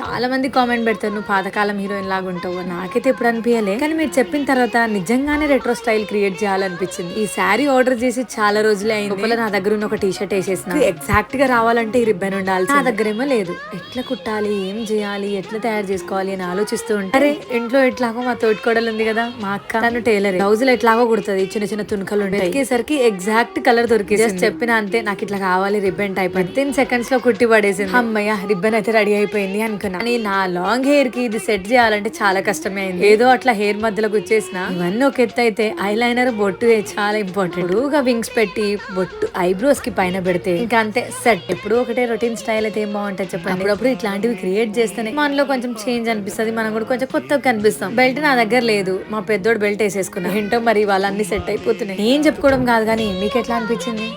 చాలా మంది కామెంట్ పెడతారు నువ్వు పాతకాలం హీరోయిన్ లాగా ఉంటావు నాకైతే ఎప్పుడు అనిపించలే కానీ మీరు చెప్పిన తర్వాత నిజంగానే రెట్రో స్టైల్ క్రియేట్ చేయాలనిపించింది. ఈ శారీ ఆర్డర్ చేసి చాలా రోజులే అయింది. నా దగ్గర ఉన్న ఒక టీ షర్ట్ వేసేసిన ఎగ్జాక్ట్గా రావాలంటే ఈ రిబ్బన్ ఉండాలి నా దగ్గర ఏమో లేదు. ఎట్లా కుట్టాలి ఏం చేయాలి ఎట్లా తయారు చేసుకోవాలి అని ఆలోచిస్తూ ఉంటా. అరే ఇంట్లో ఎట్లాగో మా తోటికోడలు ఉంది కదా మా అక్క. తను టైలర్. బ్లౌజులు ఎట్లాగో కుడుతుంది చిన్న చిన్న తునకలు ఉంటాయి. ఎగ్జాక్ట్ కలర్ దొరికింది జస్ట్ చెప్పిన అంతే నాకు ఇట్లా కావాలి రిబ్బన్ టైప్ విత్ సెకండ్స్లో కుట్టి పడేసింది. అమ్మయ్య రిబ్బన్ అయితే రెడీ అయిపోయింది అనుకున్నా కానీ నా లాంగ్ హెయిర్కి ఇది సెట్ చేయాలంటే చాలా కష్టమే అయింది. ఏదో అట్లా హెయిర్ మధ్యలో గుచ్చేసిన ఇవన్నీ ఒక ఎత్తు అయితే ఐ లైనర్ బొట్టు చాలా ఇంపార్టెంట్ ఎప్పుడుగా వింగ్స్ పెట్టి బొట్టు ఐబ్రోస్కి పైన పెడితే ఇంకా అంతే సెట్. ఎప్పుడు ఒకటే రొటీన్ స్టైల్ అయితే ఏం బాగుంటుంది చెప్పండి. అప్పుడప్పుడు ఇట్లాంటివి క్రియేట్ చేస్తేనే మనలో కొంచెం చేంజ్ అనిపిస్తుంది. మనం కూడా కొంచెం కొత్తగా కనిపిస్తాం. బెల్ట్ నా దగ్గర లేదు. మా పెద్దోడు బెల్ట్ వేసేసుకున్నా. ఏంటో మరి వాళ్ళన్నీ సెట్ అయిపోతున్నాయి. ఏం చెప్పుకోవడం కాదు కానీ మీకు ఎట్లా అనిపించింది?